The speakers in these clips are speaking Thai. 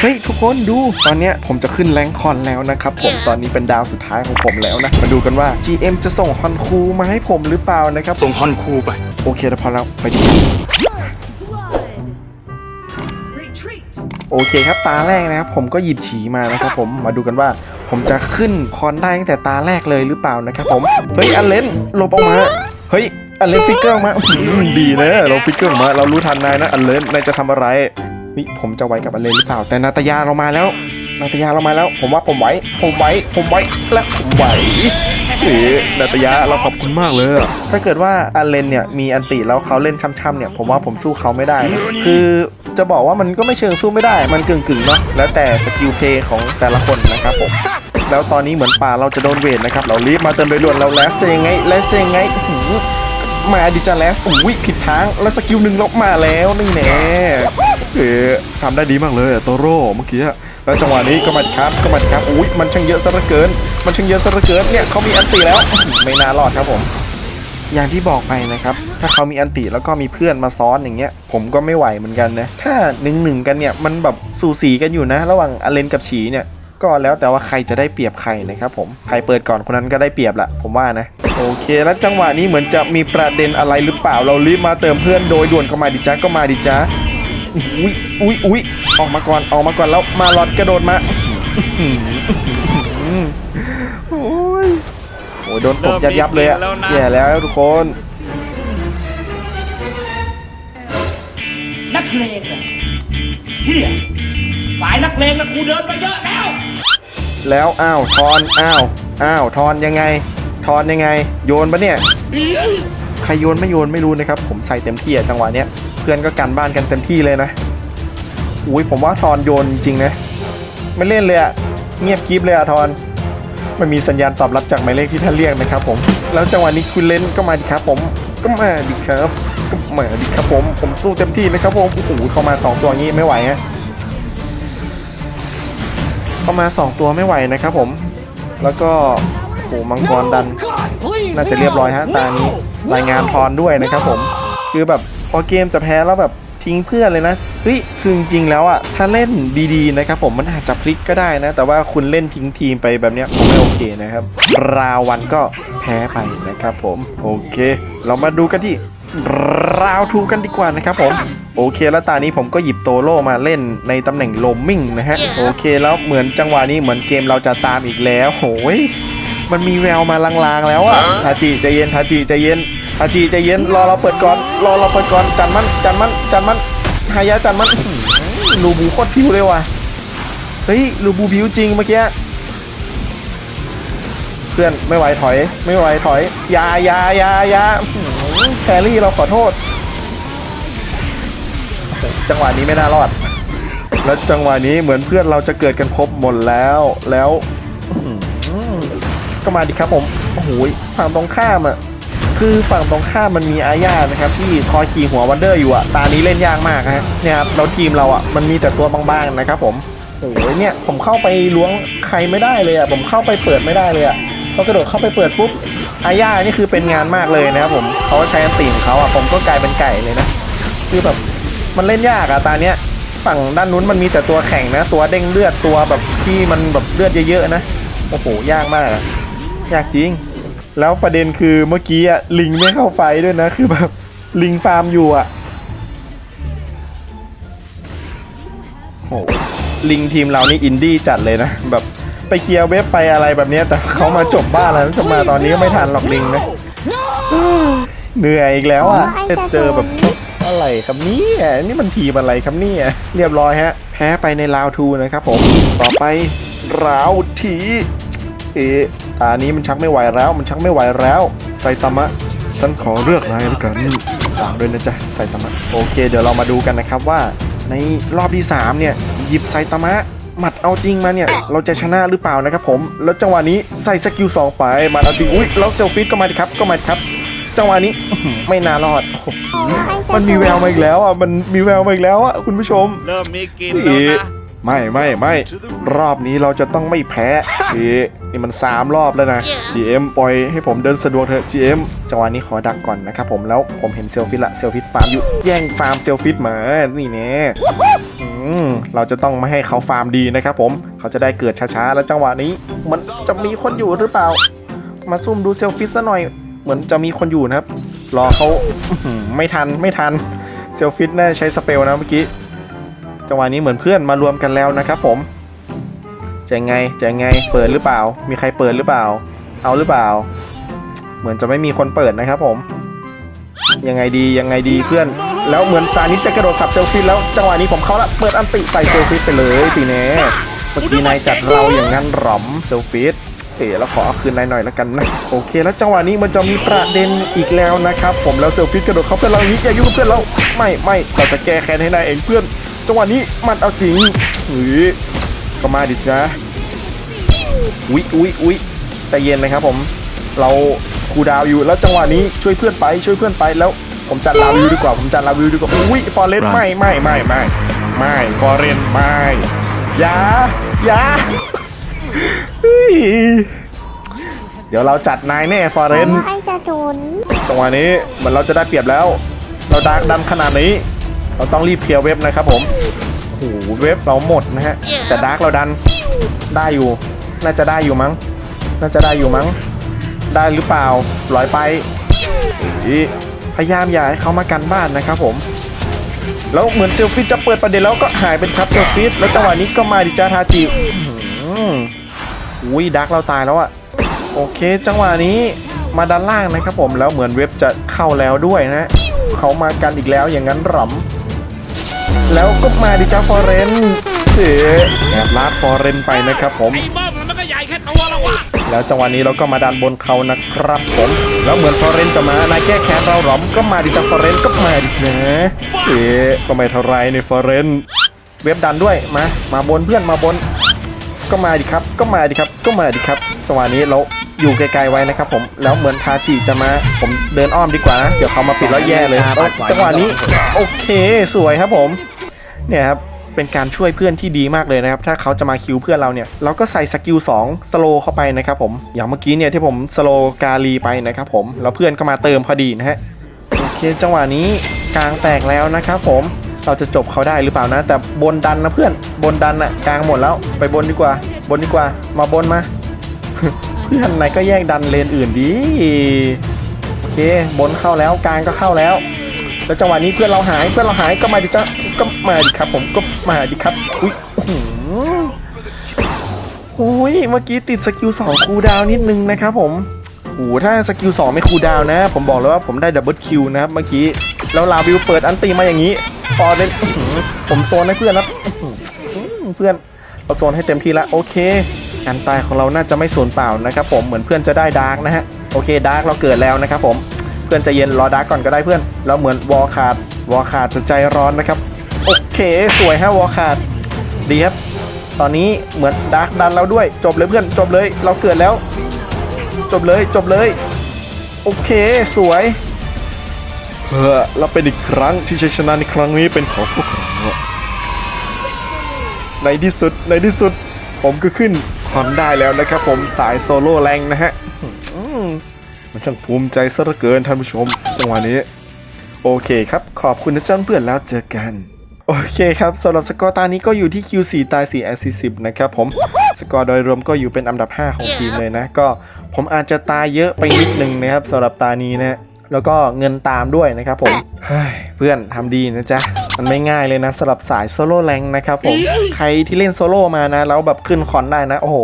เฮ้ยทุกคนดู ตอนเนี้ยผมจะขึ้นแรงคอนแล้วนะครับผมตอนนี้เป็นดาวสุดท้ายของผมแล้วนะ มาดูกันว่า GM จะส่งฮอนคูมาให้ผมหรือเปล่านะครับ ส่งฮอนคูไป โอเคแล้วพอแล้วไปดู Retreat. โอเคครับตาแรกนะครับผมก็หยิบฉีมานะครับผมมาดูกันว่า ผมจะขึ้นคอนได้ตั้งแต่ตาแรกเลยหรือเปล่านะครับผมเฮ้ยอันเลนหลบออกมาเฮ้ยอันเลนฟิกเกอร์ออกมาอื้อหือดีนะเราฟิกเกอร์ออกมาเรารู้ทันนายนะอันเลนนายจะทำอะไร นี่ผมจะไว้กับอันเลนหรือเปล่า แต่นาตยาเรามาแล้ว นาตยาเรามาแล้ว ผมว่าผมไหว ผมไหว ผมไหว และผมไหวเอ๋นาตยาเราขอบคุณมากเลยอะถ้าเกิดว่าอันเลนเนี่ยมีอันติแล้วเขาเล่นช่ำๆเนี่ย ผมว่าผมสู้เขาไม่ได้นะคือจะบอกว่ามันก็ไม่เชิงสู้ไม่ได้ มันกึ่งๆเนาะ แล้วแต่สกิลเพลย์ของแต่ละคนนะครับผม แล้วตอนนี้เหมือนป่าเราจะโดนเวทนะครับ เรารีบมาเติมโดยด่วนเราแลสจะยังไงแลสจะยังไงอื้อหือมาดิจาแลสอุ้ยผิดทาง แล้วสกิลหนึ่งลบมาแล้วนี่แน่ เอ๋ทำได้ดีมากเลยอะโตโร่เมื่อกี้แล้วจังหวะนี้ก็มาครับก็มาครับอุ้ยมันช่างเยอะซะเหลือเกิน มันช่างเยอะซะเหลือเกินเนี่ยเขามีอันตีแล้ว ไม่น่ารอดครับผม อย่างที่บอกไปนะครับ ถ้าเขามีอันติแล้วก็มีเพื่อนมาซ้อนอย่างเงี้ย ผมก็ไม่ไหวเหมือนกันนะ ถ้าหนึ่งหนึ่งกันเนี่ยมันแบบสูสีกันอยู่นะ ระหว่างอเลนกับฉีเนี่ยก็แล้วแต่ว่าใครจะได้เปรียบใครนะครับผม ใครเปิดก่อนคนนั้นก็ได้เปรียบละผมว่านะ โอเค แล้วจังหวะนี้เหมือนจะมีประเด็นอะไรหรือเปล่า เรารีบมาเติมเพื่อนโดยด่วนเข้ามาดิจ้าก็มาดิจ้า อุ้ยอุ้ยอุ้ยออกมาก่อนออกมาก่อนแล้วมาลอดกระโดดมาอื้อหือโอ้ยโอ้ยโดนตบยับยับๆเลยอะเริ่มมีกลิ่นแล้วนะแย่แล้วทุกคน นักเลงเหรอเฮียสายนักเลงนะกูเดินมาเยอะแล้ว แล้วอ้าวทอนอ้าวอ้าวทอนยังไง ทอนยังไง โยนปะเนี่ยใครโยนไม่โยนไม่รู้นะครับ ผมใส่เต็มที่อะจังหวะเนี้ยเพื่อนก็กันบ้านกันเต็มที่เลยนะอุ้ยผมว่าทอนโยนจริงนะไม่เล่นเลยอะเงียบกริฟเลยอะทอนไม่มีสัญญาณตอบรับจากหมายเลขที่ท่านเรียกนะครับผมแล้วจังหวะนี้คุณเล่นก็มาดิครับผมก็มาดิครับก็มาดิครับผมผมสู้เต็มที่นะครับผมโอ้โหเข้ามาสองตัวงี้ไม่ไหวฮะเข้ามา 2 ตัวไม่ไหวนะครับผม แล้วก็ โอ้โหมังกรดัน น่าจะเรียบร้อยฮะตานี้รายงานทอนด้วยนะครับผม คือแบบพอเกมจะแพ้แล้วแบบทิ้งเพื่อนเลยนะเฮ้ยคือจริงๆแล้วอะถ้าเล่นดีๆนะครับผมมันอาจจะพลิกก็ได้นะ แต่ว่าคุณเล่นทิ้งทีมไปแบบเนี้ยผมไม่โอเคนะครับ ราวันก็แพ้ไปนะครับผมโอเค เรามาดูกันที่ราวทูกันดีกว่านะครับผมโอเคแล้วตานี้ผมก็หยิบโตโร่มาเล่นในตำแหน่งโลมมิ่งนะฮะโอเคแล้วเหมือนจังหวะนี้เหมือนเกมเราจะตามอีกแล้วโหย มันมีแววมาลางๆแล้วอะทาจิใจเย็นทาจิใจเย็นทาจิใจเย็นรอเราเปิดก่อนรอเราเปิดก่อนจันมันจันมันจันมันหายาจันมันอื้อหือลูบูโคตรพิวเลยว่ะเฮ้ยลูบูพิวจริงเมื่อกี้เพื่อนไม่ไหวถอย ไม่ไหวถอยอยาอยาอยาอยาอื้อหือแครี่เราขอโทษโอ้โหจังหวะนี้ไม่น่ารอด แล้วจังหวะนี้เหมือนเพื่อนเราจะเกิดกันครบหมดแล้วแล้วอื้อหือ ก็มาดิครับผมโอ้โหฝั่งตรงข้ามอะคือฝั่งตรงข้ามมันมีอาญานะครับที่คอยขี่หัววันเดอร์อยู่อะตานี้เล่นยากมากฮะเนี่ยครับแล้วทีมเราอะมันมีแต่ตัวบางๆนะครับผมโอ้โหเนี่ยผมเข้าไปล้วงใครไม่ได้เลยอะผมเข้าไปเปิดไม่ได้เลยอะพอกระโดดเข้าไปเปิดปุ๊บอาญานี่คือเป็นงานมากเลยนะครับผมเขาใช้อันตีของเขาอะผมก็กลายเป็นไก่เลยนะคือแบบมันเล่นยากอะตาเนี้ยฝั่งด้านนู้นมันมีแต่ตัวแข่งนะ ตัวเด้งเลือดตัวแบบที่มันแบบเลือดเยอะๆนะโอ้โหยากมากอะ ยากจริง แล้วประเด็นคือเมื่อกี้อะลิงไม่เข้าไฟด้วยนะ คือแบบลิงฟาร์มอยู่อะโอ้โหลิงทีมเรานี่อินดี้จัดเลยนะ แบบไปเคลียร์เว็บไปอะไรแบบนี้แต่เขามาจบบ้านแล้วจะมาตอนนี้ก็ไม่ทันหรอกลิงนะเหนื่อยอีกแล้วอะจะเจอแบบอะไรครับเนี่ยนี่มันทีมอะไรครับเนี่ยเรียบร้อยฮะ แพ้ไปในราวทูนะครับผมต่อไปราวทีเอ ตานี้มันชักไม่ไหวแล้ว มันชักไม่ไหวแล้วไซตามะฉันขอเลือกนายแล้วกันฝากด้วยนะจ๊ะไซตามะโอเค เดี๋ยวเรามาดูกันนะครับว่า ในรอบที่ 3 เนี่ย หยิบไซตามะหมัดเอาจริงมาเนี่ย เราจะชนะหรือเปล่านะครับผม แล้วจังหวะนี้ใส่สกิลสองไปหมัดเอาจริงอุ้ยแล้วเซลฟิตก็มาดิครับก็มาดิครับจังหวะนี้อื้อหือไม่น่ารอดโอ้โหมันมีแววมาอีกแล้วอะมันมีแววมาอีกแล้วอะคุณผู้ชม เริ่มมีกลิ่นแล้วนะ ไม่ไม่ไม่รอบนี้เราจะต้องไม่แพ้เอ๊ะนี่มัน 3 รอบแล้วนะ GM ปล่อยให้ผมเดินสะดวกเถอะ GM จังหวะนี้ขอดักก่อนนะครับผมแล้วผมเห็นเซลฟิตละเซลฟิตฟาร์มอยู่แย่งฟาร์มเซลฟิตมานี่แน่อืมอเราจะต้องไม่ให้เขาฟาร์มดีนะครับผมเขาจะได้เกิดช้าๆ แล้วจังหวะนี้ มันจะมีคนอยู่หรือเปล่า มาซุ่มดูเซลฟิสซะหน่อย เหมือนจะมีคนอยู่นะครับ รอเขาอื้อหือไม่ทันไม่ทันเซลฟิสน่าจะใช้สเปลนะเมื่อกี้ จังหวะนี้เหมือนเพื่อนมารวมกันแล้วนะครับผมจะไงจะไงเปิดหรือเปล่า มีใครเปิดหรือเปล่า เอาหรือเปล่า เหมือนจะไม่มีคนเปิดนะครับผม ยังไงดียังไงดีเพื่อน แล้วเหมือนซานิจะกระโดดสับเซลฟิสแล้วจังหวะนี้ผมเข้าละเปิดอันติใส่เซลฟิสไปเลยตีแน่เมื่อกี้นายจัดเราอย่างนั้นหรอมเซลฟิสเอ๋แล้วขอเอาคืนนายหน่อยแล้วกันนะโอเค แล้วจังหวะนี้มันจะมีประเด็นอีกแล้วนะครับผมแล้วเซลฟิสกระโดดเข้าเพื่อนเราอย่างนี้อย่ายุ่งกับเพื่อนเราไม่ไม่เราจะแก้แค้นให้นายเองเพื่อน จังหวะนี้มันเอาจริงหรือก็มาดิจ้าอุ๊ยอุ๊ยอุ๊ยใจเย็นนะครับผม เราคูลดาวน์อยู่แล้วจังหวะนี้ช่วยเพื่อนไปช่วยเพื่อนไปแล้วผมจัดลาวิวดีกว่าผมจัดลาวิวดีกว่าอุ้ยฟอร์เรนไม่ไม่ไม่ไม่ไม่ฟอร์เรนไม่อย่าอย่าเฮ้ยเดี๋ยวเราจัดนายแน่ฟอร์เรนไอ้จะโดนจังหวะนี้เหมือนเราจะได้เปรียบแล้ว เราดักดันขนาดนี้ เราต้องรีบเคลียร์เว็บนะครับผมโอ้โหเว็บเราหมดนะฮะ แต่ดักเราดันได้อยู่ น่าจะได้อยู่มั้ง น่าจะได้อยู่มั้ง ได้หรือเปล่าลอยไปอีพยายามอย่าให้เขามากันบ้านนะครับผมแล้วเหมือนเซลฟิตจะเปิดประเด็นแล้วก็หายเป็นครับเซลฟิตแล้วจังหวะนี้ก็มาดิจาทาจิอื้อหืออุ้ยดักเราตายแล้วอะโอเค จังหวะนี้มาด้านล่างนะครับผมแล้วเหมือนเว็บจะเข้าแล้วด้วยนะเขามากันอีกแล้วอย่างนั้นหรอม แล้วก็มาดิจาฟอร์เรนเอ๋แอบลาดฟอร์เรนไปนะครับผม ไอ้บ้อมมันก็ใหญ่แค่ตัวแล้ววะแล้วจังหวะนี้เราก็มาดันบนเขานะครับผม แล้วเหมือนฟอร์เรนจะมานายแก้แค้นเราหรอมก็มาดิจ้าฟอร์เรนก็มาดิจ้าเอ๊ะก็ไม่เท่าไรในฟอร์เรนเว็บดันด้วยมา มาบนเพื่อนมาบน ก็มาดิครับ ก็มาดิครับ ก็มาดิครับจังหวะนี้เรา อยู่ไกลๆไว้นะครับผมแล้วเหมือนทาจิจะมาผมเดินอ้อมดีกว่านะเดี๋ยวเขามาปิดแล้วแย่เลยเอ้ยจังหวะนี้โอเคสวยครับผมเนี่ยครับเป็นการช่วยเพื่อนที่ดีมากเลยนะครับ ถ้าเขาจะมาคิวเพื่อนเราเนี่ยเราก็ใส่สกิล2สโลเข้าไปนะครับผมอย่างเมื่อกี้เนี่ยที่ผมสโลกาลีไปนะครับผมแล้วเพื่อนก็มาเติมพอดีนะฮะโอเคจังหวะนี้กลางแตกแล้วนะครับผมเราจะจบเขาได้หรือเปล่านะ แต่บนดันนะเพื่อนบนดันอะกลางหมดแล้วไปบนดีกว่า บนดีกว่ามาบนมาเพื่อนไหนก็แยกดันเลนอื่นดีโอเคบนเข้าแล้วกลางก็เข้าแล้ว แล้วจังหวะนี้เพื่อนเราหายเพื่อนเราหายก็มาดิจ้าก็มาดิครับ ผมก็มาดิครับอุ้ยอุ้ยเมื่อกี้ติดสกิลสองคูดาวนิดนึงนะครับผมโอ้ถ้าสกิลสองไม่คูดาวนะ ผมบอกเลยว่าผมได้ดับเบิลคิวนะครับเมื่อกี้แล้วลาวิวเปิดอันตีมาอย่างนี้พอเล่นผมโซนให้เพื่อนนะอื้อหือเพื่อนเราโซนให้เต็มที่ละโอเค การตายของเราน่าจะไม่สูญเปล่านะครับผมเหมือนเพื่อนจะได้ดาร์กนะฮะโอเคดาร์กเราเกิดแล้วนะครับผมเพื่อนใจเย็นรอดาร์กก่อนก็ได้เพื่อนแล้วเหมือนวอลขาดวอลขาดจะใจร้อนนะครับโอเคสวยฮะวอลขาดดีครับตอนนี้เหมือนดาร์กดันเราด้วยจบเลยเพื่อนจบเลยเราเกิดแล้ว จบเลยจบเลยโอเคสวยเฮอเราเป็นอีกครั้งที่ชัยชนะในครั้งนี้เป็นของพวกเราในที่สุดในที่สุดผมก็ขึ้น คอนได้แล้วนะครับผมสายโซโล่แรงนะฮะอืมมันช่างภูมิใจซะเหลือเกินท่านผู้ชม จังหวะนี้ โอเคครับ ขอบคุณนะจ้าเพื่อนแล้วเจอกันโอเคครับสำหรับสกอร์ตานี้ก็อยู่ที่ Q4 ตาย4แอสซิสิบนะครับผมสกอร์โดยรวมก็อยู่เป็นอันดับ 5 ของทีมเลยนะ ก็ผมอาจจะตายเยอะไปนิดนึงนะครับสำหรับตานี้นะ แล้วก็เงินตามด้วยนะครับผมเฮ้ยเพื่อนทำดีนะจ๊ะ มันไม่ง่ายเลยนะสำหรับสายโซโล่แรงนะครับผมใครที่เล่นโซโล่มานะแล้วแบบขึ้นคอนได้นะโอ้โห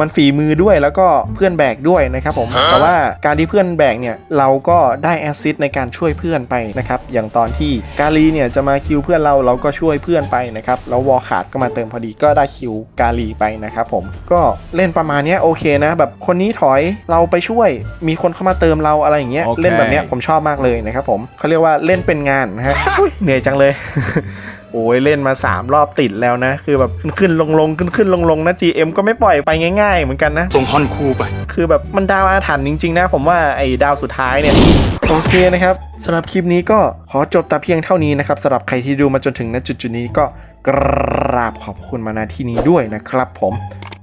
มันฝีมือด้วยแล้วก็เพื่อนแบกด้วยนะครับผมแต่ว่าการที่เพื่อนแบกเนี่ยเราก็ได้แอสซิสต์ในการช่วยเพื่อนไปนะครับอย่างตอนที่กาลีเนี่ยจะมาคิวเพื่อนเราเราก็ช่วยเพื่อนไปนะครับแล้ววอลขาดก็มาเติมพอดีก็ได้คิวกาลีไปนะครับผมก็เล่นประมาณเนี้ยโอเคนะ แบบคนนี้ถอยเราไปช่วย มีคนเข้ามาเติมเราอะไรอย่างเงี้ยโอเคเล่นแบบเนี้ยผมชอบมากเลยนะครับผมเขาเรียกว่าเล่นเป็นงานนะฮะอุ๊ยเหนื่อยจังเลยโอ้ยเล่นมา 3 รอบติดแล้วนะ คือแบบขึ้นขึ้นลงลงขึ้นขึ้นลงลงนะ GM ก็ไม่ปล่อยไปง่าย ๆ เหมือนกันนะ ส่งฮอนคูไป คือแบบมันดาวอาถรรพ์จริง ๆ นะ ผมว่าไอ้ดาวสุดท้ายเนี่ย โอเคนะครับสำหรับคลิปนี้ก็ขอจบแต่เพียงเท่านี้นะครับสำหรับใครที่ดูมาจนถึงณจุดๆนี้ก็กราบขอบคุณมาณที่นี้ด้วยนะครับผม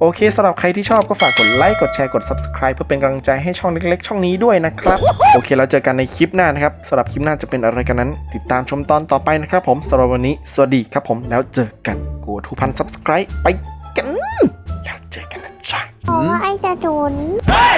โอเคสำหรับใครที่ชอบก็ฝากกดไลค์กดแชร์กด subscribe เพื่อเป็นกำลังใจให้ช่องเล็กๆ ช่องนี้ด้วยนะครับ โอเคเราเจอกันในคลิปหน้านะครับสำหรับคลิปหน้าจะเป็นอะไรกันนั้น ติดตามชมตอนต่อไปนะครับผมสำหรับวันนี้ สวัสดีครับผมแล้วเจอกันกลัวทุพัน subscribe ไปกันแล้วเจอกันนะจ๊ะ เพราะว่าไอ้จะโดนเฮ้